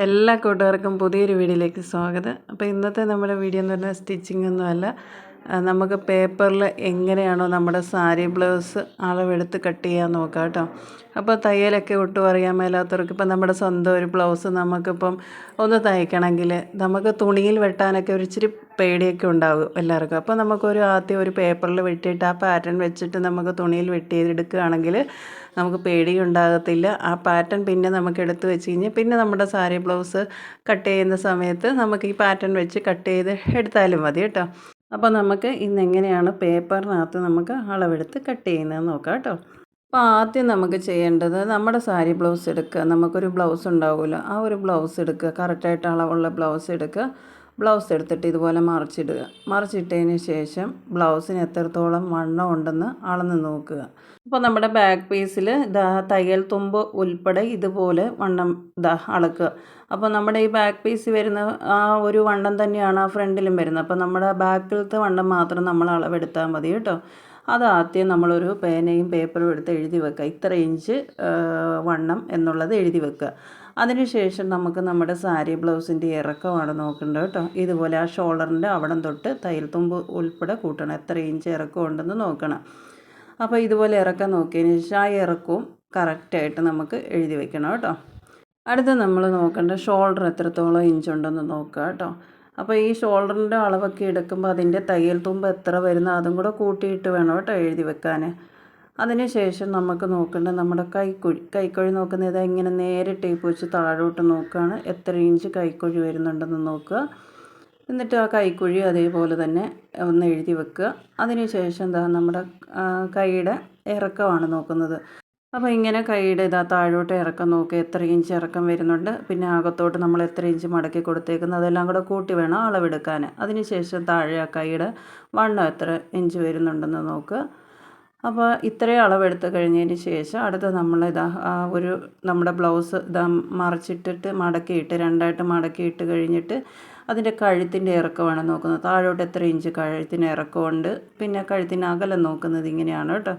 എല്ലാ കൂട്ടുകാർക്കും പുതിയൊരു വീഡിയോയിലേക്ക് സ്വാഗതം. അപ്പോൾ ഇന്നത്തെ നമ്മുടെ വീഡിയോ എന്ന് പറഞ്ഞാൽ സ്റ്റിച്ചിങ് ഒന്നുമല്ല. നമുക്ക് പേപ്പറിൽ എങ്ങനെയാണോ നമ്മുടെ സാരി ബ്ലൗസ് അളവെടുത്ത് കട്ട് ചെയ്യാൻ നോക്കാം കേട്ടോ. അപ്പോൾ തയ്യലൊക്കെ ഒട്ടും അറിയാൻ മേലാത്തവർക്ക് ഇപ്പം നമ്മുടെ സ്വന്തം ഒരു ബ്ലൗസ് നമുക്കിപ്പം ഒന്ന് തയ്ക്കണമെങ്കിൽ നമുക്ക് തുണിയിൽ വെട്ടാനൊക്കെ ഒരു ഇച്ചിരി പേടിയൊക്കെ ഉണ്ടാകും എല്ലാവർക്കും. അപ്പോൾ നമുക്കൊരു ആദ്യം ഒരു പേപ്പറിൽ വെട്ടിയിട്ട് ആ പാറ്റേൺ വെച്ചിട്ട് നമുക്ക് തുണിയിൽ വെട്ടി ചെയ്തെടുക്കുകയാണെങ്കിൽ നമുക്ക് പേടി പേടിയുണ്ടാകത്തില്ല ആ പാറ്റേൺ പിന്നെ നമുക്ക് എടുത്തു വെച്ച് കഴിഞ്ഞാൽ പിന്നെ നമ്മുടെ സാരി ബ്ലൗസ് കട്ട് ചെയ്യുന്ന സമയത്ത് നമുക്ക് ഈ പാറ്റേൺ വെച്ച് കട്ട് ചെയ്ത് എടുത്താലും മതി കേട്ടോ. അപ്പോൾ നമുക്ക് ഇന്ന് എങ്ങനെയാണ് പേപ്പറിനകത്ത് നമുക്ക് അളവെടുത്ത് കട്ട് ചെയ്യുന്നത് നോക്കാം കേട്ടോ. അപ്പോൾ ആദ്യം നമുക്ക് ചെയ്യേണ്ടത് നമ്മുടെ സാരി ബ്ലൗസ് എടുക്കുക. നമുക്കൊരു ബ്ലൗസ് ഉണ്ടാവുമല്ലോ. ആ ഒരു ബ്ലൗസ് എടുക്കുക. കറക്റ്റായിട്ട് അളവുള്ള ബ്ലൗസ് എടുക്കുക. ബ്ലൗസ് എടുത്തിട്ട് ഇതുപോലെ മറിച്ചിടുക. മറിച്ചിട്ടതിന് ശേഷം ബ്ലൗസിന് എത്രത്തോളം വണ്ണം ഉണ്ടെന്ന് അളന്ന് നോക്കുക. അപ്പോൾ നമ്മുടെ ബാക്ക് പീസിൽ ഇതാ തയ്യൽ തുമ്പ് ഉൾപ്പെടെ ഇതുപോലെ വണ്ണം ഇതാ അളക്കുക. അപ്പോൾ നമ്മുടെ ഈ ബാക്ക് പീസ് വരുന്ന ആ ഒരു വണ്ണം തന്നെയാണ് ആ ഫ്രണ്ടിലും വരുന്നത്. അപ്പോൾ നമ്മുടെ ബാക്കിലത്തെ വണ്ണം മാത്രം നമ്മൾ അളവെടുത്താൽ മതി കേട്ടോ. അത് ആദ്യം നമ്മളൊരു പേനയും പേപ്പറും എടുത്ത് എഴുതി വെക്കുക. ഇത്ര ഇഞ്ച് വണ്ണം എന്നുള്ളത് എഴുതി വെക്കുക. അതിനുശേഷം നമുക്ക് നമ്മുടെ സാരി ബ്ലൗസിന്റെ ഇറക്കമാണ് നോക്കേണ്ടത് കേട്ടോ. ഇതുപോലെ ആ ഷോൾഡറിന്റെ അവിടം തൊട്ട് തയ്യൽ തുമ്പ് ഉൾപ്പെടെ കൂട്ടണം. എത്ര ഇഞ്ച് ഇറക്കം ഉണ്ടെന്ന് നോക്കണം. അപ്പോൾ ഇതുപോലെ ഇറക്കം നോക്കിയതിന് ശേഷം ആ ഇറക്കവും കറക്റ്റായിട്ട് നമുക്ക് എഴുതി വെക്കണം കേട്ടോ. അടുത്ത് നമ്മൾ നോക്കേണ്ട ഷോൾഡർ എത്രത്തോളം ഇഞ്ച് ഉണ്ടെന്ന് നോക്കുക കേട്ടോ. അപ്പോൾ ഈ ഷോൾഡറിന്റെ അളവൊക്കെ എടുക്കുമ്പോൾ അതിന്റെ തയ്യൽ തുമ്പ് എത്ര വരുന്ന അതും കൂടെ കൂട്ടിയിട്ട് വേണം കേട്ടോ എഴുതി വെക്കാൻ അതിനുശേഷം നമുക്ക് നോക്കേണ്ടത് നമ്മുടെ കൈക്കുഴി കൈക്കുഴി നോക്കുന്നത് ഇങ്ങനെ നേരെ ടേപ്പ് വെച്ച് താഴോട്ട് നോക്കുകയാണ്. എത്ര ഇഞ്ച് കൈക്കുഴി വരുന്നുണ്ടെന്ന് നോക്കുക. എന്നിട്ട് ആ കൈക്കുഴി അതേപോലെ തന്നെ ഒന്ന് എഴുതി വെക്കുക. അതിനുശേഷം എന്താ നമ്മുടെ കൈയുടെ ഇറക്കമാണ് നോക്കുന്നത്. അപ്പോൾ ഇങ്ങനെ കൈയുടെ ഇതാ താഴോട്ട് ഇറക്കം നോക്കുക. എത്ര ഇഞ്ച് ഇറക്കം വരുന്നുണ്ട്? പിന്നെ അകത്തോട്ട് നമ്മൾ എത്ര ഇഞ്ച് മടക്കി കൊടുത്തേക്കുന്നത്? അതെല്ലാം കൂടെ കൂട്ടി വേണം അളവെടുക്കാൻ. അതിനുശേഷം താഴെ ആ കൈയുടെ വണ്ണം എത്ര ഇഞ്ച് വരുന്നുണ്ടെന്ന് നോക്കുക. അപ്പോൾ ഇത്രയും അളവെടുത്ത് കഴിഞ്ഞതിന് ശേഷം അടുത്ത നമ്മൾ ഇതാ ഒരു നമ്മുടെ ബ്ലൗസ് ഇതാ മറിച്ചിട്ടിട്ട് മടക്കിയിട്ട് രണ്ടായിട്ട് മടക്കിയിട്ട് കഴിഞ്ഞിട്ട് അതിന്റെ കഴുത്തിന്റെ ഇറക്കമാണ് നോക്കുന്നത്. താഴോട്ട് എത്ര ഇഞ്ച് കഴുത്തിന് ഇറക്കമുണ്ട് പിന്നെ കഴുത്തിന് അകലം നോക്കുന്നത് ഇങ്ങനെയാണ് കേട്ടോ.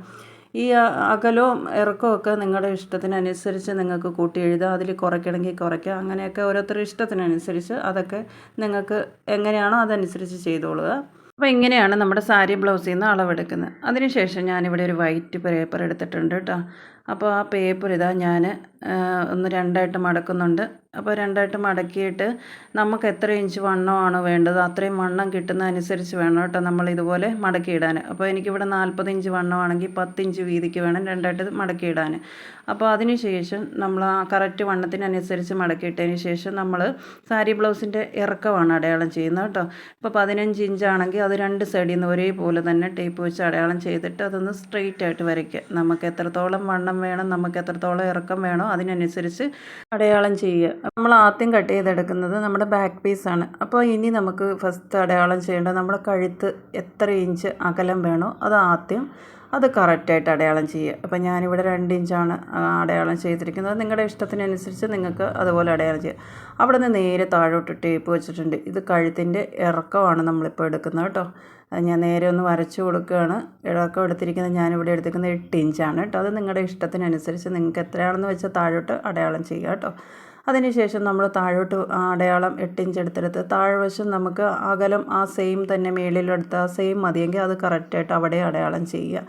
ഈ അകലവും ഇറക്കമൊക്കെ നിങ്ങളുടെ ഇഷ്ടത്തിനനുസരിച്ച് നിങ്ങൾക്ക് കൂട്ടി എഴുതാം അതിൽ കുറയ്ക്കണമെങ്കിൽ കുറയ്ക്കുക അങ്ങനെയൊക്കെ ഓരോരുത്തരുടെ ഇഷ്ടത്തിനനുസരിച്ച് അതൊക്കെ നിങ്ങൾക്ക് എങ്ങനെയാണോ അതനുസരിച്ച് ചെയ്തോളുക. അപ്പോൾ ഇങ്ങനെയാണ് നമ്മുടെ സാരി ബ്ലൗസിൽ നിന്ന് അളവെടുക്കുന്നത്. അതിനുശേഷം ഞാനിവിടെ ഒരു വൈറ്റ് പേപ്പർ എടുത്തിട്ടുണ്ട് കേട്ടോ. അപ്പോൾ ആ പേപ്പർ ഇതാ ഞാൻ ഒന്ന് രണ്ടായിട്ട് മടക്കുന്നുണ്ട്. അപ്പോൾ രണ്ടായിട്ട് മടക്കിയിട്ട് നമുക്ക് എത്ര ഇഞ്ച് വണ്ണമാണ് വേണ്ടത് അത്രയും വണ്ണം കിട്ടുന്ന അനുസരിച്ച് വേണം കേട്ടോ നമ്മൾ ഇതുപോലെ മടക്കിയിടാൻ. അപ്പോൾ എനിക്കിവിടെ നാൽപ്പത് ഇഞ്ച് വണ്ണമാണെങ്കിൽ പത്ത് ഇഞ്ച് വീതിക്ക് വേണം രണ്ടായിട്ട് മടക്കിയിടാൻ. അപ്പോൾ അതിന് ശേഷം നമ്മൾ ആ കറക്റ്റ് വണ്ണത്തിനനുസരിച്ച് മടക്കിയിട്ടതിന് ശേഷം നമ്മൾ സാരി ബ്ലൗസിന്റെ ഇറക്കമാണ് അടയാളം ചെയ്യുന്നത് കേട്ടോ. ഇപ്പോൾ പതിനഞ്ച് ഇഞ്ചാണെങ്കിൽ അത് രണ്ട് സൈഡിൽ നിന്ന് ഒരേപോലെ തന്നെ ടേപ്പ് വെച്ച് അടയാളം ചെയ്തിട്ട് അതൊന്ന് സ്ട്രെയിറ്റ് ആയിട്ട് വരയ്ക്കുക. നമുക്ക് എത്രത്തോളം വണ്ണം വേണം നമുക്ക് എത്രത്തോളം ഇറക്കം വേണോ അതിനനുസരിച്ച് അടയാളം ചെയ്യുക. നമ്മൾ ആദ്യം കട്ട് ചെയ്തെടുക്കുന്നത് നമ്മുടെ ബാക്ക് പീസാണ് അപ്പോൾ ഇനി നമുക്ക് ഫസ്റ്റ് അടയാളം ചെയ്യേണ്ടത് നമ്മുടെ കഴുത്ത് എത്ര ഇഞ്ച് അകലം വേണോ അത് ആദ്യം അത് കറക്റ്റായിട്ട് അടയാളം ചെയ്യുക. അപ്പോൾ ഞാനിവിടെ രണ്ട് ഇഞ്ചാണ് അടയാളം ചെയ്തിരിക്കുന്നത്. നിങ്ങളുടെ ഇഷ്ടത്തിനനുസരിച്ച് നിങ്ങൾക്ക് അതുപോലെ അടയാളം ചെയ്യുക അവിടെ നിന്ന് നേരെ താഴോട്ട് ടേപ്പ് വെച്ചിട്ടുണ്ട്. ഇത് കഴുത്തിന്റെ ഇറക്കമാണ് നമ്മളിപ്പോൾ എടുക്കുന്നത് കേട്ടോ. അത് ഞാൻ നേരെ ഒന്ന് വരച്ചു കൊടുക്കുകയാണ്. ഇളക്കം എടുത്തിരിക്കുന്നത് ഞാനിവിടെ എടുത്തിരിക്കുന്നത് എട്ട് ഇഞ്ചാണ് കേട്ടോ. അത് നിങ്ങളുടെ ഇഷ്ടത്തിനനുസരിച്ച് നിങ്ങൾക്ക് എത്രയാണെന്ന് വെച്ചാൽ താഴോട്ട് അടയാളം ചെയ്യുക കേട്ടോ. അതിനുശേഷം നമ്മൾ താഴോട്ട് അടയാളം എട്ട് ഇഞ്ച് എടുത്തെടുത്ത് താഴ്വശം നമുക്ക് അകലം ആ സെയിം തന്നെ മേളിലെടുത്ത് ആ സെയിം മതിയെങ്കിൽ അത് കറക്റ്റായിട്ട് അവിടെ അടയാളം ചെയ്യുക.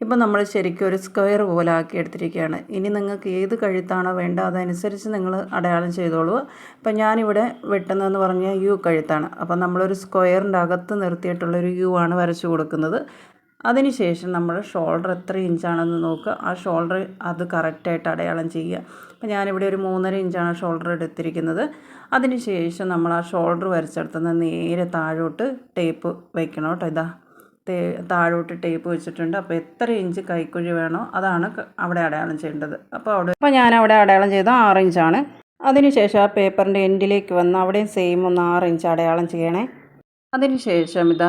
ഇപ്പം നമ്മൾ ശരിക്കും ഒരു സ്ക്വയർ പോലെ ആക്കി എടുത്തിരിക്കുകയാണ്. ഇനി നിങ്ങൾക്ക് ഏത് കഴുത്താണോ വേണ്ട അതനുസരിച്ച് നിങ്ങൾ അടയാളം ചെയ്തോളൂ. ഇപ്പം ഞാനിവിടെ വെട്ടുന്നതെന്ന് പറഞ്ഞാൽ യു കഴുത്താണ്. അപ്പം നമ്മളൊരു സ്ക്വയറിന്റെ അകത്ത് നിർത്തിയിട്ടുള്ളൊരു യു ആണ് വരച്ചു കൊടുക്കുന്നത്. അതിനുശേഷം നമ്മൾ ഷോൾഡർ എത്ര ഇഞ്ചാണെന്ന് നോക്കുക. ആ ഷോൾഡർ അത് കറക്റ്റായിട്ട് അടയാളം ചെയ്യുക. അപ്പോൾ ഞാനിവിടെ ഒരു മൂന്നര ഇഞ്ചാണ് ഷോൾഡർ എടുത്തിരിക്കുന്നത്. അതിനുശേഷം നമ്മൾ ആ ഷോൾഡർ വരച്ചെടുത്തുനിന്ന് നേരെ താഴോട്ട് ടേപ്പ് വയ്ക്കണം കേട്ടോ. ഇതാ. തേ താഴോട്ട് ടേപ്പ് വെച്ചിട്ടുണ്ട്. അപ്പോൾ എത്ര ഇഞ്ച് കൈക്കുഴി വേണോ അതാണ് അവിടെ അടയാളം ചെയ്യേണ്ടത്. അപ്പോൾ അവിടെ അപ്പോൾ ഞാൻ അവിടെ അടയാളം ചെയ്ത ആറ് ഇഞ്ചാണ്. അതിനുശേഷം ആ പേപ്പറിന്റെ എൻഡിലേക്ക് വന്ന് അവിടെയും സെയിം ഒന്ന് ആറ് ഇഞ്ച് അടയാളം ചെയ്യണേ. അതിനുശേഷം ഇതാ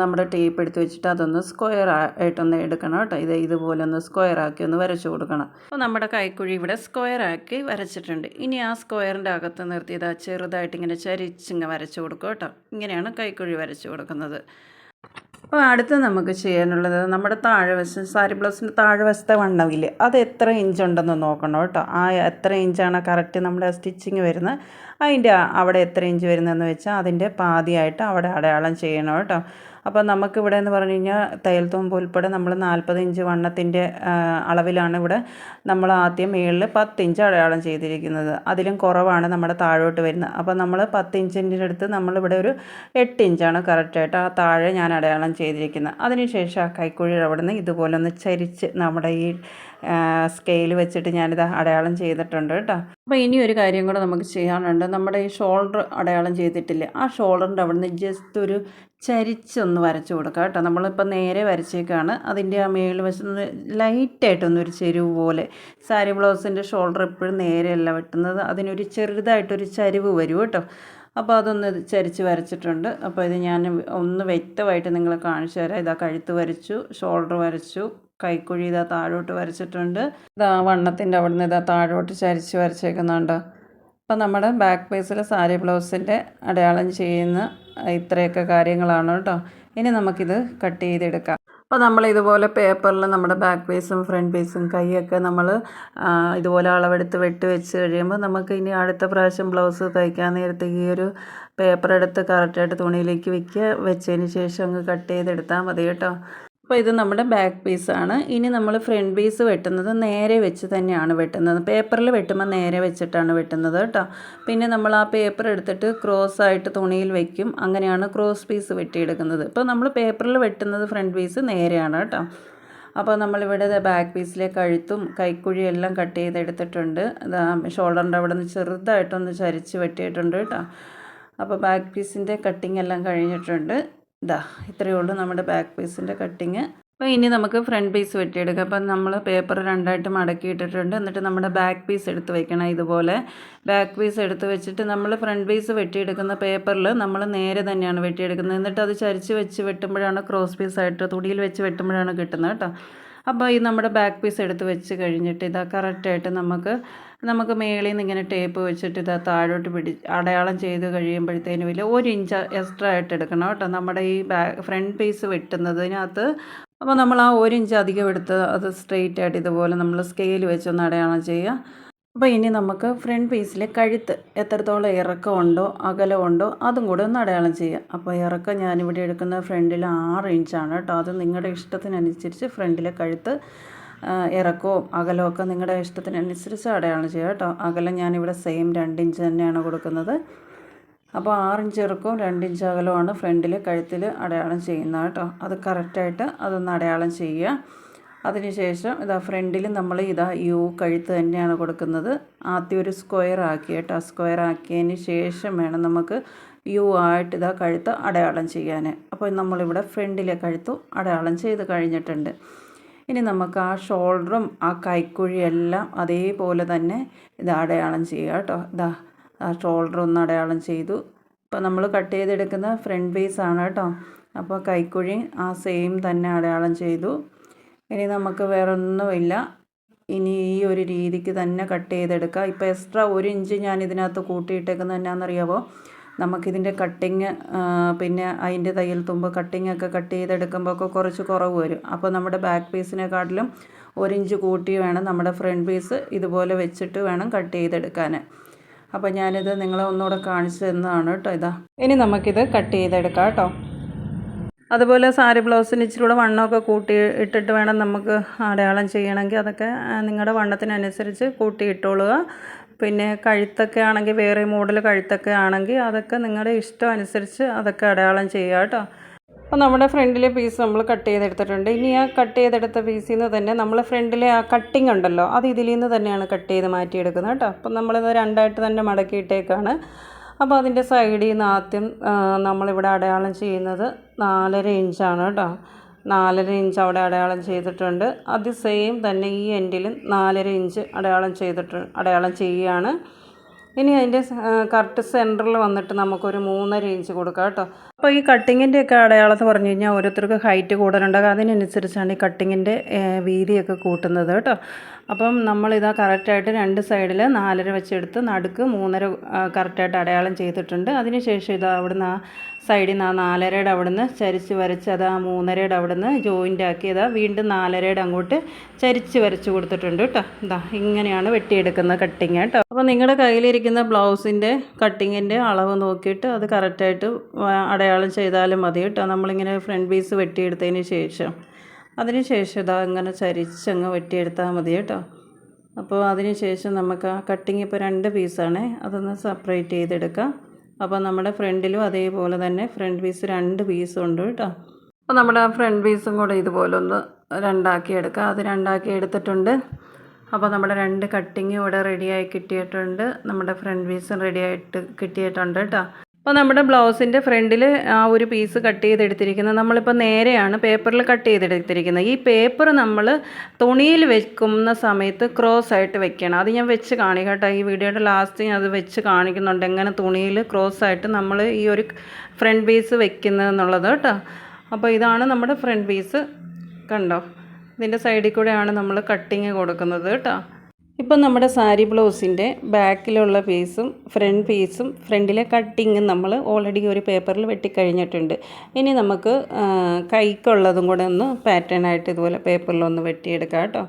നമ്മുടെ ടേപ്പ് എടുത്ത് വെച്ചിട്ട് അതൊന്ന് സ്ക്വയർ ആയിട്ടൊന്ന് എടുക്കണം കേട്ടോ. ഇത് ഇതുപോലെ ഒന്ന് സ്ക്വയർ ആക്കി ഒന്ന് വരച്ചു കൊടുക്കണം. അപ്പോൾ നമ്മുടെ കൈക്കുഴി ഇവിടെ സ്ക്വയർ ആക്കി വരച്ചിട്ടുണ്ട്. ഇനി ആ സ്ക്വയറിന്റെ അകത്ത് നിർത്തി ഇതാ ചെറുതായിട്ട് ഇങ്ങനെ ചരിച്ചിങ്ങ് വരച്ചു കൊടുക്കും കേട്ടോ. ഇങ്ങനെയാണ് കൈക്കുഴി വരച്ചു കൊടുക്കുന്നത്. അപ്പോൾ അടുത്ത് നമുക്ക് ചെയ്യാനുള്ളത് നമ്മുടെ താഴെവശം സാരി ബ്ലൗസിന്റെ താഴെവശത്തെ വണ്ണവിൽ. അത് എത്ര ഇഞ്ച് ഉണ്ടെന്ന് നോക്കണം കേട്ടോ. ആ എത്ര ഇഞ്ചാണ് കറക്റ്റ് നമ്മുടെ സ്റ്റിച്ചിങ് വരുന്നത്? അതിന്റെ അവിടെ എത്ര ഇഞ്ച് വരുന്നതെന്ന് വെച്ചാൽ അതിന്റെ പാതിയായിട്ട് അവിടെ അടയാളം ചെയ്യണം കേട്ടോ. അപ്പോൾ നമുക്കിവിടെ എന്ന് പറഞ്ഞു കഴിഞ്ഞാൽ തയ്യൽ ഉൾപ്പെടെ നമ്മൾ നാൽപ്പത് ഇഞ്ച് വണ്ണത്തിന്റെ അളവിലാണ് ഇവിടെ നമ്മൾ ആദ്യം മേളിൽ പത്ത് ഇഞ്ച് അടയാളം ചെയ്തിരിക്കുന്നത്. അതിലും കുറവാണ് നമ്മുടെ താഴോട്ട് വരുന്നത്. അപ്പോൾ നമ്മൾ പത്ത് ഇഞ്ചിന്റെ അടുത്ത് നമ്മളിവിടെ ഒരു എട്ട് ഇഞ്ചാണ് കറക്റ്റായിട്ട് ആ താഴെ ഞാൻ അടയാളം ചെയ്തിരിക്കുന്നത്. അതിനുശേഷം ആ കൈക്കുഴിയുടെ അവിടെ നിന്ന് ഇതുപോലെ ഒന്ന് ചരിച്ച് നമ്മുടെ ഈ സ്കെയിൽ വെച്ചിട്ട് ഞാനിത് അടയാളം ചെയ്തിട്ടുണ്ട് കേട്ടോ. അപ്പോൾ ഇനി ഒരു കാര്യം കൂടെ നമുക്ക് ചെയ്യാനുണ്ട്. നമ്മുടെ ഈ ഷോൾഡർ അടയാളം ചെയ്തിട്ടില്ലേ? ആ ഷോൾഡറിന്റെ അവിടെ നിന്ന് ജസ്റ്റ് ഒരു ചരിച്ചൊന്ന് വരച്ചു കൊടുക്കുക കേട്ടോ. നമ്മളിപ്പോൾ നേരെ വരച്ചേക്കാണ്. അതിന്റെ ആ മേളിൽ വശത്ത് ലൈറ്റായിട്ടൊന്ന് ഒരു ചെരുവ് പോലെ. സാരി ബ്ലൗസിന്റെ ഷോൾഡർ എപ്പോഴും നേരെയല്ല വെട്ടുന്നത്. അതിനൊരു ചെറുതായിട്ടൊരു ചരിവ് വരും കേട്ടോ. അപ്പോൾ അതൊന്ന് ചരിച്ച് വരച്ചിട്ടുണ്ട്. അപ്പോൾ ഇത് ഞാൻ ഒന്ന് വ്യക്തമായിട്ട് നിങ്ങളെ കാണിച്ചു തരാം. ഇതാ കഴുത്ത് വരച്ചു ഷോൾഡർ വരച്ചു. കൈക്കുഴി ഇതാ താഴോട്ട് വരച്ചിട്ടുണ്ട്. ഇതാ വണ്ണത്തിന്റെ അവിടെ നിന്ന് ഇതാ താഴോട്ട് ചരിച്ച് വരച്ചേക്കുന്നുണ്ട്. അപ്പം നമ്മുടെ ബാക്ക് പേസിൽ സാരി ബ്ലൗസിന്റെ അടയാളം ചെയ്യുന്ന ഇത്രയൊക്കെ കാര്യങ്ങളാണ് കേട്ടോ. ഇനി നമുക്കിത് കട്ട് ചെയ്തെടുക്കാം. അപ്പോൾ നമ്മൾ ഇതുപോലെ പേപ്പറിൽ നമ്മുടെ ബാക്ക് പേസും ഫ്രണ്ട് പേസും കൈയൊക്കെ നമ്മൾ ഇതുപോലെ അളവെടുത്ത് വെട്ടി വെച്ച് കഴിയുമ്പോൾ നമുക്ക് ഇനി അടുത്ത പ്രാവശ്യം ബ്ലൗസ് തയ്ക്കാൻ നേരത്തെ ഈ ഒരു പേപ്പർ എടുത്ത് കറക്റ്റായിട്ട് തുണിയിലേക്ക് വെക്കുക വെച്ചതിന് ശേഷം അങ്ങ് കട്ട് ചെയ്തെടുത്താൽ മതി കേട്ടോ. അപ്പോൾ ഇത് നമ്മുടെ ബാക്ക് പീസാണ് ഇനി നമ്മൾ ഫ്രണ്ട് പീസ് വെട്ടുന്നത് നേരെ വെച്ച് തന്നെയാണ് വെട്ടുന്നത്. പേപ്പറിൽ വെട്ടുമ്പോൾ നേരെ വെച്ചിട്ടാണ് വെട്ടുന്നത് കേട്ടോ. പിന്നെ നമ്മൾ ആ പേപ്പർ എടുത്തിട്ട് ക്രോസ് ആയിട്ട് തുണിയിൽ വെക്കും. അങ്ങനെയാണ് ക്രോസ് പീസ് വെട്ടിയെടുക്കുന്നത്. ഇപ്പോൾ നമ്മൾ പേപ്പറിൽ വെട്ടുന്നത് ഫ്രണ്ട് പീസ് നേരെയാണ് കേട്ടോ. അപ്പോൾ നമ്മളിവിടെ ബാക്ക് പീസിലെ കഴുത്തും കൈക്കുഴിയും എല്ലാം കട്ട് ചെയ്തെടുത്തിട്ടുണ്ട്. ഷോൾഡറിന്റെ അവിടെ നിന്ന് ചെറുതായിട്ടൊന്ന് ചരിച്ച് വെട്ടിയിട്ടുണ്ട് കേട്ടോ. അപ്പോൾ ബാക്ക് പീസിന്റെ കട്ടിങ് എല്ലാം കഴിഞ്ഞിട്ടുണ്ട്. ഇതാ ഇത്രയേ ഉള്ളൂ നമ്മുടെ ബാക്ക് പീസിന്റെ കട്ടിങ് അപ്പോൾ ഇനി നമുക്ക് ഫ്രണ്ട് പീസ് വെട്ടിയെടുക്കാം. അപ്പം നമ്മൾ പേപ്പർ രണ്ടായിട്ട് മടക്കി ഇട്ടിട്ടുണ്ട്. എന്നിട്ട് നമ്മുടെ ബാക്ക് പീസ് എടുത്ത് വെക്കണം ഇതുപോലെ. ബാക്ക് പീസ് എടുത്ത് വെച്ചിട്ട് നമ്മൾ ഫ്രണ്ട് പീസ് വെട്ടിയെടുക്കുന്ന പേപ്പറിൽ നമ്മൾ നേരെ തന്നെയാണ് വെട്ടിയെടുക്കുന്നത്. എന്നിട്ട് അത് ചരിച്ച് വെച്ച് വെട്ടുമ്പോഴാണ് ക്രോസ് പീസായിട്ട് തുടിയിൽ വെച്ച് വെട്ടുമ്പോഴാണ് കിട്ടുന്നത് കേട്ടോ. അപ്പോൾ ഈ നമ്മുടെ ബാക്ക് പീസ് എടുത്ത് വെച്ച് കഴിഞ്ഞിട്ട് ഇതാ കറക്റ്റായിട്ട് നമുക്ക് നമുക്ക് മേളിൽ നിന്ന് ഇങ്ങനെ ടേപ്പ് വെച്ചിട്ട് ഇതാ താഴോട്ട് പിടി അടയാളം ചെയ്ത് കഴിയുമ്പോഴത്തേനും ഇല്ല ഒരു ഇഞ്ച് എക്സ്ട്രാ ആയിട്ട് എടുക്കണം കേട്ടോ. നമ്മുടെ ഈ ബാക്ക് ഫ്രണ്ട് പീസ് വെട്ടുന്നതിനകത്ത് അപ്പോൾ നമ്മൾ ആ ഒരു ഇഞ്ച് അധികം എടുത്ത് അത് സ്ട്രെയിറ്റ് ആയിട്ട് ഇതുപോലെ നമ്മൾ സ്കെയിൽ വെച്ചൊന്ന് അടയാളം ചെയ്യുക. അപ്പോൾ ഇനി നമുക്ക് ഫ്രണ്ട് പീസിൽ കഴുത്ത് എത്രത്തോളം ഇറക്കമുണ്ടോ അകലമുണ്ടോ അതും കൂടെ ഒന്ന് അടയാളം ചെയ്യുക. അപ്പോൾ ഇറക്കം ഞാനിവിടെ എടുക്കുന്ന ഫ്രണ്ടിൽ ആറ് ഇഞ്ചാണ് കേട്ടോ. അത് നിങ്ങളുടെ ഇഷ്ടത്തിനനുസരിച്ച് ഫ്രണ്ടിലെ കഴുത്ത് ഇറക്കവും അകലവും ഒക്കെ നിങ്ങളുടെ ഇഷ്ടത്തിനനുസരിച്ച് അടയാളം ചെയ്യുക കേട്ടോ. അകലം ഞാനിവിടെ സെയിം രണ്ട് ഇഞ്ച് തന്നെയാണ് കൊടുക്കുന്നത്. അപ്പോൾ ആറിഞ്ച് ഇറക്കവും രണ്ട് ഇഞ്ച് അകലവുമാണ് ഫ്രണ്ടിൽ കഴുത്തിൽ അടയാളം ചെയ്യുന്നത് കേട്ടോ. അത് കറക്റ്റായിട്ട് അതൊന്ന് അടയാളം ചെയ്യുക. അതിനുശേഷം ഇതാ ഫ്രണ്ടിൽ നമ്മൾ ഇതാ യു കഴുത്ത് തന്നെയാണ് കൊടുക്കുന്നത്. ആദ്യം ഒരു സ്ക്വയർ ആക്കി കേട്ടോ. സ്ക്വയർ ആക്കിയതിന് ശേഷം വേണം നമുക്ക് യു ആയിട്ട് ഇതാ കഴുത്ത് അടയാളം ചെയ്യാൻ. അപ്പോൾ നമ്മളിവിടെ ഫ്രണ്ടിലെ കഴുത്തും അടയാളം ചെയ്ത് കഴിഞ്ഞിട്ടുണ്ട്. ഇനി നമുക്ക് ആ ഷോൾഡറും ആ കൈക്കുഴിയെല്ലാം അതേപോലെ തന്നെ ഇത് അടയാളം ചെയ്യുക കേട്ടോ. ഇതാ ആ ഷോൾഡർ ഒന്ന് അടയാളം ചെയ്തു. ഇപ്പോൾ നമ്മൾ കട്ട് ചെയ്തെടുക്കുന്ന ഫ്രണ്ട് ബേസ് ആണ് കേട്ടോ. അപ്പോൾ കൈക്കുഴി ആ സെയിം തന്നെ അടയാളം ചെയ്തു. ഇനി നമുക്ക് വേറെ ഒന്നുമില്ല ഇനി ഈ ഒരു രീതിക്ക് തന്നെ കട്ട് ചെയ്തെടുക്കുക. ഇപ്പോൾ എക്സ്ട്രാ ഒരു ഇഞ്ച് ഞാൻ ഇതിനകത്ത് കൂട്ടിയിട്ടേക്കുന്നത് എന്നാണെന്നറിയാമോ നമുക്കിതിന്റെ കട്ടിങ് പിന്നെ അതിന്റെ തയ്യൽ തുമ്പ് കട്ടിങ് ഒക്കെ കട്ട് ചെയ്തെടുക്കുമ്പോൾ ഒക്കെ കുറച്ച് കുറവ് വരും. അപ്പോൾ നമ്മുടെ ബാക്ക് പീസിനെക്കാട്ടിലും ഒരു ഇഞ്ച് കൂട്ടി വേണം നമ്മുടെ ഫ്രണ്ട് പീസ് ഇതുപോലെ വെച്ചിട്ട് വേണം കട്ട് ചെയ്തെടുക്കാൻ. അപ്പോൾ ഞാനിത് നിങ്ങളെ ഒന്നുകൂടെ കാണിച്ചു തന്നതാണ് കേട്ടോ ഇതാ. ഇനി നമുക്കിത് കട്ട് ചെയ്തെടുക്കാം കേട്ടോ. അതുപോലെ സാരി ബ്ലൗസിന് ഇച്ചിരി കൂടെ വണ്ണമൊക്കെ കൂട്ടി ഇട്ടിട്ട് വേണം നമുക്ക് അടയാളം ചെയ്യണമെങ്കിൽ അതൊക്കെ നിങ്ങളുടെ വണ്ണത്തിനനുസരിച്ച് കൂട്ടി ഇട്ടോളുക. പിന്നെ കഴുത്തൊക്കെ ആണെങ്കിൽ വേറെ മോഡൽ കഴുത്തൊക്കെ ആണെങ്കിൽ അതൊക്കെ നിങ്ങളുടെ ഇഷ്ടം അനുസരിച്ച് അതൊക്കെ അടയാളം ചെയ്യുക കേട്ടോ. അപ്പോൾ നമ്മുടെ ഫ്രണ്ടിലെ പീസ് നമ്മൾ കട്ട് ചെയ്തെടുത്തിട്ടുണ്ട്. ഇനി ആ കട്ട് ചെയ്തെടുത്ത പീസിൽ നിന്ന് തന്നെ നമ്മൾ ഫ്രണ്ടിലെ ആ കട്ടിങ് ഉണ്ടല്ലോ അത് ഇതിൽ നിന്ന് തന്നെയാണ് കട്ട് ചെയ്ത് മാറ്റിയെടുക്കുന്നത് കേട്ടോ. അപ്പം നമ്മളിത് രണ്ടായിട്ട് തന്നെ മടക്കിയിട്ടേക്കാണ് അപ്പോൾ അതിന്റെ സൈഡിൽ നിന്ന് ആദ്യം നമ്മളിവിടെ അടയാളം ചെയ്യുന്നത് നാലര ഇഞ്ചാണ് കേട്ടോ. നാലര ഇഞ്ച് അവിടെ അടയാളം ചെയ്തിട്ടുണ്ട്. അത് സെയിം തന്നെ ഈ എൻഡിലും നാലര ഇഞ്ച് അടയാളം ചെയ്തിട്ട് അടയാളം ചെയ്യുകയാണ്. ഇനി അതിന്റെ കറക്റ്റ് സെന്ററിൽ വന്നിട്ട് നമുക്കൊരു മൂന്നര ഇഞ്ച് കൊടുക്കാം കേട്ടോ. അപ്പോൾ ഈ കട്ടിങ്ങിന്റെ ഒക്കെ അടയാളം പറഞ്ഞു കഴിഞ്ഞാൽ ഓരോരുത്തർക്ക് ഹൈറ്റ് കൂടുതലുണ്ടാകും. അതിനനുസരിച്ചാണ് ഈ കട്ടിങ്ങിന്റെ വീതിയൊക്കെ കൂട്ടുന്നത് കേട്ടോ. അപ്പം നമ്മളിതാ കറക്റ്റായിട്ട് രണ്ട് സൈഡിൽ നാലര വെച്ചെടുത്ത് നടുക്ക് മൂന്നര കറക്റ്റായിട്ട് അടയാളം ചെയ്തിട്ടുണ്ട്. അതിനുശേഷം ഇതാ അവിടുന്ന് ആ സൈഡിൽ നിന്ന് ആ നാലരയുടെ അവിടുന്ന് ചരിച്ച് വരച്ച് അത് ആ മൂന്നരയുടെ അവിടുന്ന് ജോയിന്റ് ഇതാ വീണ്ടും നാലരയുടെ അങ്ങോട്ട് ചരിച്ച് വരച്ച് കൊടുത്തിട്ടുണ്ട് കേട്ടോ. ഇതാ ഇങ്ങനെയാണ് വെട്ടിയെടുക്കുന്ന കട്ടിങ് കേട്ടോ. അപ്പോൾ നിങ്ങളുടെ കയ്യിലിരിക്കുന്ന ബ്ലൗസിന്റെ കട്ടിങ്ങിന്റെ അളവ് നോക്കിയിട്ട് അത് കറക്റ്റായിട്ട് അടയാളം ചെയ്താലും മതി കേട്ടോ. നമ്മളിങ്ങനെ ഫ്രണ്ട് പീസ് വെട്ടിയെടുത്തതിന് ശേഷം. അതിന് ശേഷം ഇതാ ഇങ്ങനെ ചരിച്ചങ്ങ് വെട്ടിയെടുത്താൽ മതി കേട്ടോ. അപ്പോൾ അതിന് ശേഷം നമുക്ക് ആ കട്ടിങ് ഇപ്പോൾ രണ്ട് പീസാണ് അതൊന്ന് സെപ്പറേറ്റ് ചെയ്തെടുക്കാം. അപ്പോൾ നമ്മുടെ ഫ്രണ്ടിലും അതേപോലെ തന്നെ ഫ്രണ്ട് പീസ് രണ്ട് പീസും ഉണ്ട് കേട്ടോ. അപ്പോൾ നമ്മുടെ ആ ഫ്രണ്ട് പീസും കൂടെ ഇതുപോലെ ഒന്ന് രണ്ടാക്കി എടുക്കുക അത് രണ്ടാക്കി എടുത്തിട്ടുണ്ട്. അപ്പോൾ നമ്മുടെ രണ്ട് കട്ടിങ് ഇവിടെ റെഡിയായി കിട്ടിയിട്ടുണ്ട്. നമ്മുടെ ഫ്രണ്ട് പീസും റെഡിയായിട്ട് കിട്ടിയിട്ടുണ്ട് കേട്ടോ. അപ്പോൾ നമ്മുടെ ബ്ലൗസിന്റെ ഫ്രണ്ടിൽ ആ ഒരു പീസ് കട്ട് ചെയ്തെടുത്തിരിക്കുന്നത് നമ്മളിപ്പോൾ നേരെയാണ് പേപ്പറിൽ കട്ട് ചെയ്തെടുത്തിരിക്കുന്നത്. ഈ പേപ്പർ നമ്മൾ തുണിയിൽ വെക്കുന്ന സമയത്ത് ക്രോസ് ആയിട്ട് വെക്കണം. അത് ഞാൻ വെച്ച് കാണിക്കാം കേട്ടോ. ഈ വീഡിയോയുടെ ലാസ്റ്റ് ഞാൻ അത് വെച്ച് കാണിക്കുന്നുണ്ട് എങ്ങനെ തുണിയിൽ ക്രോസ് ആയിട്ട് നമ്മൾ ഈ ഒരു ഫ്രണ്ട് പീസ് വെക്കുന്നതെന്നുള്ളത് കേട്ടോ. അപ്പോൾ ഇതാണ് നമ്മുടെ ഫ്രണ്ട് പീസ്. കണ്ടോ? ഇതിന്റെ സൈഡിൽ കൂടെയാണ് നമ്മൾ കട്ടിങ് കൊടുക്കുന്നത് കേട്ടോ. ഇപ്പം നമ്മുടെ സാരി ബ്ലൗസിന്റെ ബാക്കിലുള്ള പീസും ഫ്രണ്ട് പീസും ഫ്രണ്ടിലെ കട്ടിങ്ങും നമ്മൾ ഓൾറെഡി ഒരു പേപ്പറിൽ വെട്ടിക്കഴിഞ്ഞിട്ടുണ്ട്. ഇനി നമുക്ക് കൈക്കുള്ളതും കൂടെ ഒന്ന് പാറ്റേൺ ആയിട്ട് ഇതുപോലെ പേപ്പറിലൊന്ന് വെട്ടിയെടുക്കാം കേട്ടോ.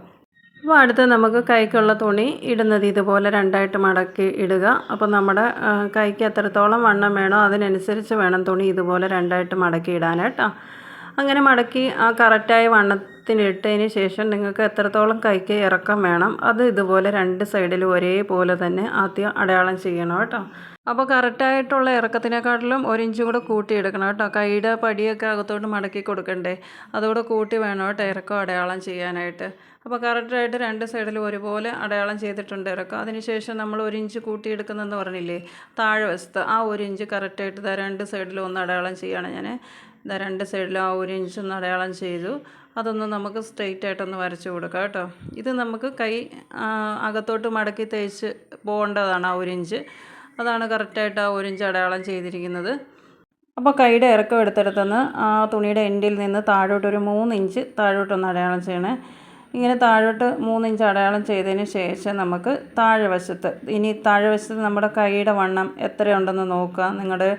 അപ്പോൾ അടുത്ത് നമുക്ക് കൈക്കുള്ള തുണി ഇടുന്നത് ഇതുപോലെ രണ്ടായിട്ട് മടക്കി ഇടുക. അപ്പോൾ നമ്മുടെ കൈക്ക് എത്രത്തോളം വണ്ണം വേണോ അതിനനുസരിച്ച് വേണം തുണി ഇതുപോലെ രണ്ടായിട്ട് മടക്കി ഇടാനായിട്ടോ അങ്ങനെ മടക്കി ആ കറക്റ്റായ വണ്ണത്തിനിട്ടതിന് ശേഷം നിങ്ങൾക്ക് എത്രത്തോളം കൈക്ക് ഇറക്കം വേണം അത് ഇതുപോലെ രണ്ട് സൈഡിലും ഒരേപോലെ തന്നെ ആദ്യം അടയാളം ചെയ്യണം കേട്ടോ. അപ്പോൾ കറക്റ്റായിട്ടുള്ള ഇറക്കത്തിനെക്കാട്ടിലും ഒരു ഇഞ്ച് കൂടെ കൂട്ടിയെടുക്കണം കേട്ടോ. കൈയുടെ പടിയൊക്കെ അകത്തോട്ട് മടക്കി കൊടുക്കണ്ടേ. അതുകൂടെ കൂട്ടി വേണം കേട്ടോ ഇറക്കം അടയാളം ചെയ്യാനായിട്ട്. അപ്പോൾ കറക്റ്റായിട്ട് രണ്ട് സൈഡിലും ഒരുപോലെ അടയാളം ചെയ്തിട്ടുണ്ട് ഇറക്കം. അതിനുശേഷം നമ്മൾ ഒരു ഇഞ്ച് കൂട്ടിയെടുക്കുന്നെന്ന് പറഞ്ഞില്ലേ? താഴെ വശത്ത് ആ ഒരു ഇഞ്ച് കറക്റ്റായിട്ട് രണ്ട് സൈഡിലും ഒന്ന് അടയാളം ചെയ്യുകയാണ് ഞാൻ ഇതാ രണ്ട് സൈഡിലും ആ ഒരു ഇഞ്ച് ഒന്ന് അടയാളം ചെയ്തു. അതൊന്ന് നമുക്ക് സ്ട്രെയിറ്റ് ആയിട്ടൊന്ന് വരച്ച് കൊടുക്കാം കേട്ടോ. ഇത് നമുക്ക് കൈ അകത്തോട്ട് മടക്കി തേച്ച് പോകേണ്ടതാണ് ആ ഒരു ഇഞ്ച് അതാണ് കറക്റ്റായിട്ട് ആ ഒരു ഇഞ്ച് അടയാളം ചെയ്തിരിക്കുന്നത്. അപ്പോൾ കൈയുടെ ഇറക്കം എടുത്തെടുത്തുനിന്ന് ആ തുണിയുടെ എൻഡിൽ നിന്ന് താഴോട്ടൊരു മൂന്ന് ഇഞ്ച് താഴോട്ടൊന്ന് അടയാളം ചെയ്യണേ. ഇങ്ങനെ താഴോട്ട് മൂന്നിഞ്ച് അടയാളം ചെയ്തതിന് ശേഷം നമുക്ക് താഴെ വശത്ത് ഇനി താഴെ വശത്ത് നമ്മുടെ കൈയുടെ വണ്ണം എത്രയുണ്ടെന്ന് നോക്കുക. നിങ്ങളുടെ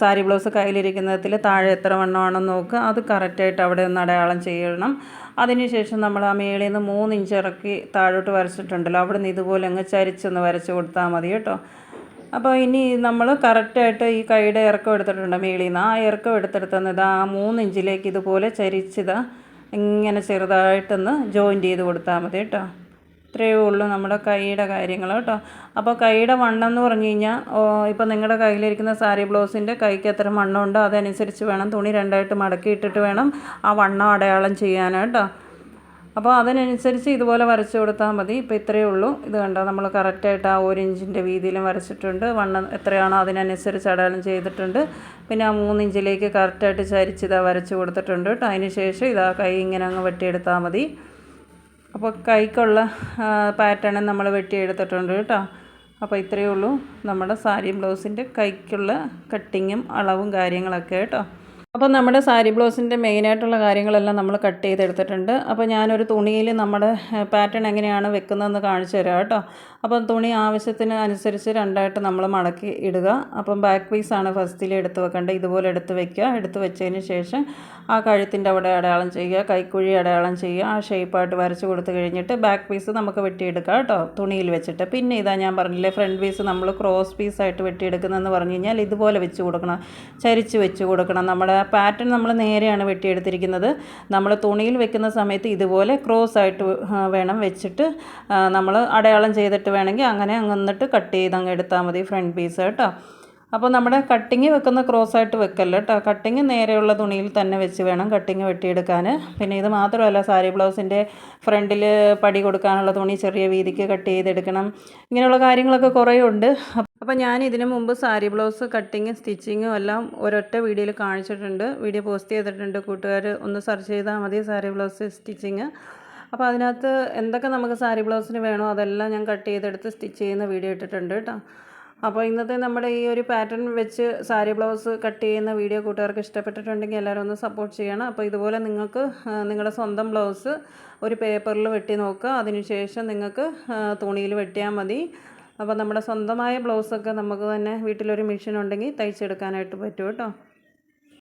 സാരി ബ്ലൗസ് കയ്യിലിരിക്കുന്നതിൽ താഴെ എത്ര വണ്ണമാണെന്ന് നോക്കുക. അത് കറക്റ്റായിട്ട് അവിടെ ഒന്ന് അടയാളം ചെയ്യണം. അതിനുശേഷം നമ്മൾ ആ മേളിൽ നിന്ന് മൂന്നിഞ്ച് ഇറക്കി താഴോട്ട് വരച്ചിട്ടുണ്ടല്ലോ അവിടെ നിന്ന് ഇതുപോലെ അങ്ങ് ചരിച്ചൊന്ന് വരച്ച് കൊടുത്താൽ മതി കേട്ടോ. അപ്പോൾ ഇനി നമ്മൾ കറക്റ്റായിട്ട് ഈ കൈയുടെ ഇറക്കം എടുത്തിട്ടുണ്ട് മേളിൽ നിന്ന് ആ ഇറക്കം എടുത്തെടുത്തത് ആ മൂന്നിഞ്ചിലേക്ക് ഇതുപോലെ ചരിച്ചിതാ ഇങ്ങനെ ചെറുതായിട്ടൊന്ന് ജോയിന്റ് ചെയ്ത് കൊടുത്താൽ മതി കേട്ടോ. ഇത്രയേ ഉള്ളൂ നമ്മുടെ കൈയുടെ കാര്യങ്ങൾ കേട്ടോ. അപ്പോൾ കൈയുടെ വണ്ണം എന്ന് പറഞ്ഞു കഴിഞ്ഞാൽ ഇപ്പോൾ നിങ്ങളുടെ കയ്യിലിരിക്കുന്ന സാരി ബ്ലൗസിന്റെ കൈക്ക് എത്ര വണ്ണമുണ്ടോ അതനുസരിച്ച് വേണം തുണി രണ്ടായിട്ട് മടക്കി ഇട്ടിട്ട് വേണം ആ വണ്ണം അടയാളം ചെയ്യാനായിട്ടോ അപ്പോൾ അതിനനുസരിച്ച് ഇതുപോലെ വരച്ച് കൊടുത്താൽ മതി. ഇപ്പോൾ ഇത്രയേ ഉള്ളൂ. ഇത് കണ്ടോ? നമ്മൾ കറക്റ്റായിട്ട് ആ ഒരു ഇഞ്ചിന്റെ വീതിയിലും വരച്ചിട്ടുണ്ട്. വണ്ണം എത്രയാണോ അതിനനുസരിച്ച് അടയാളം ചെയ്തിട്ടുണ്ട്. പിന്നെ ആ മൂന്ന് ഇഞ്ചിലേക്ക് കറക്റ്റായിട്ട് ചരിച്ച് ഇതാ വരച്ച് കൊടുത്തിട്ടുണ്ട് കേട്ടോ. അതിന് ശേഷം ഇതാ കൈ ഇങ്ങനെ അങ്ങ് വെട്ടിയെടുത്താൽ മതി. അപ്പോൾ കൈക്കുള്ള പാറ്റേൺ നമ്മൾ വെട്ടിയെടുത്തിട്ടുണ്ട് കേട്ടോ. അപ്പോൾ ഇത്രയേ ഉള്ളൂ നമ്മുടെ സാരി ബ്ലൗസിന്റെ കൈക്കുള്ള കട്ടിങ്ങും അളവും കാര്യങ്ങളൊക്കെ കേട്ടോ. അപ്പോൾ നമ്മുടെ സാരി ബ്ലൗസിന്റെ മെയിനായിട്ടുള്ള കാര്യങ്ങളെല്ലാം നമ്മൾ കട്ട് ചെയ്തെടുത്തിട്ടുണ്ട്. അപ്പോൾ ഞാനൊരു തുണിയിൽ നമ്മുടെ പാറ്റേൺ എങ്ങനെയാണ് വെക്കുന്നതെന്ന് കാണിച്ചു തരാം കേട്ടോ. അപ്പം തുണി ആവശ്യത്തിന് അനുസരിച്ച് രണ്ടായിട്ട് നമ്മൾ മടക്കി ഇടുക. അപ്പം ബാക്ക് പീസാണ് ഫസ്റ്റിൽ എടുത്ത് വെക്കേണ്ടത്. ഇതുപോലെ എടുത്ത് വെക്കുക. എടുത്ത് വെച്ചതിന് ശേഷം ആ കഴുത്തിന്റെ അവിടെ അടയാളം ചെയ്യുക. കൈക്കുഴി അടയാളം ചെയ്യുക. ആ ഷേപ്പായിട്ട് വരച്ച് കൊടുത്തു കഴിഞ്ഞിട്ട് ബാക്ക് പീസ് നമുക്ക് വെട്ടിയെടുക്കാം കേട്ടോ തുണിയിൽ വെച്ചിട്ട്. പിന്നെ ഇതാ ഞാൻ പറഞ്ഞില്ലേ ഫ്രണ്ട് പീസ് നമ്മൾ ക്രോസ് പീസായിട്ട് വെട്ടിയെടുക്കുന്നതെന്ന് പറഞ്ഞു കഴിഞ്ഞാൽ ഇതുപോലെ വെച്ച് കൊടുക്കണം. ചരിച്ച് വെച്ച് കൊടുക്കണം. നമ്മുടെ പാറ്റേൺ നമ്മൾ നേരെയാണ് വെട്ടിയെടുത്തിരിക്കുന്നത്. നമ്മൾ തുണിയിൽ വെക്കുന്ന സമയത്ത് ഇതുപോലെ ക്രോസ് ആയിട്ട് വേണം വെച്ചിട്ട് നമ്മൾ അടയാളം ചെയ്തിട്ട് വേണമെങ്കിൽ അങ്ങനെ അങ്ങ് കട്ട് ചെയ്ത് അങ്ങ് എടുത്താൽ മതി ഫ്രണ്ട് പീസ് കേട്ടോ. അപ്പോൾ നമ്മുടെ കട്ടിങ് വെക്കുന്ന ക്രോസ് ആയിട്ട് വെക്കല്ല കേട്ടോ. കട്ടിങ് നേരെയുള്ള തുണിയിൽ തന്നെ വെച്ച് വേണം കട്ടിങ് വെട്ടിയെടുക്കാൻ. പിന്നെ ഇത് മാത്രമല്ല സാരി ബ്ലൗസിന്റെ ഫ്രണ്ടിൽ പടി കൊടുക്കാനുള്ള തുണി ചെറിയ വീതിക്ക് കട്ട് ചെയ്തെടുക്കണം. ഇങ്ങനെയുള്ള കാര്യങ്ങളൊക്കെ കുറേ ഉണ്ട്. അപ്പോൾ ഞാൻ ഇതിനു മുമ്പ് സാരി ബ്ലൗസ് കട്ടിങ് സ്റ്റിച്ചിങ്ങും എല്ലാം ഒരൊറ്റ വീഡിയോയിൽ കാണിച്ചിട്ടുണ്ട്. വീഡിയോ പോസ്റ്റ് ചെയ്തിട്ടുണ്ട്. കൂട്ടുകാർ ഒന്ന് സെർച്ച് ചെയ്താൽ മതി സാരി ബ്ലൗസ് സ്റ്റിച്ചിങ്. അപ്പോൾ അതിനകത്ത് എന്തൊക്കെ നമുക്ക് സാരി ബ്ലൗസിന് വേണോ അതെല്ലാം ഞാൻ കട്ട് ചെയ്തെടുത്ത് സ്റ്റിച്ച് ചെയ്യുന്ന വീഡിയോ ഇട്ടിട്ടുണ്ട് കേട്ടോ. അപ്പോൾ ഇന്നത്തെ നമ്മുടെ ഈ ഒരു പാറ്റേൺ വെച്ച് സാരി ബ്ലൗസ് കട്ട് ചെയ്യുന്ന വീഡിയോ കൂട്ടുകാർക്ക് ഇഷ്ടപ്പെട്ടിട്ടുണ്ടെങ്കിൽ എല്ലാവരും ഒന്ന് സപ്പോർട്ട് ചെയ്യണം. അപ്പോൾ ഇതുപോലെ നിങ്ങൾക്ക് നിങ്ങളുടെ സ്വന്തം ബ്ലൗസ് ഒരു പേപ്പറിൽ വെട്ടി നോക്കുക. അതിനുശേഷം നിങ്ങൾക്ക് തുണിയിൽ വെട്ടിയാൽ മതി. അപ്പോൾ നമ്മുടെ സ്വന്തമായ ബ്ലൗസൊക്കെ നമുക്ക് തന്നെ വീട്ടിലൊരു മെഷീൻ ഉണ്ടെങ്കിൽ തയ്ച്ചെടുക്കാനായിട്ട് പറ്റും കേട്ടോ.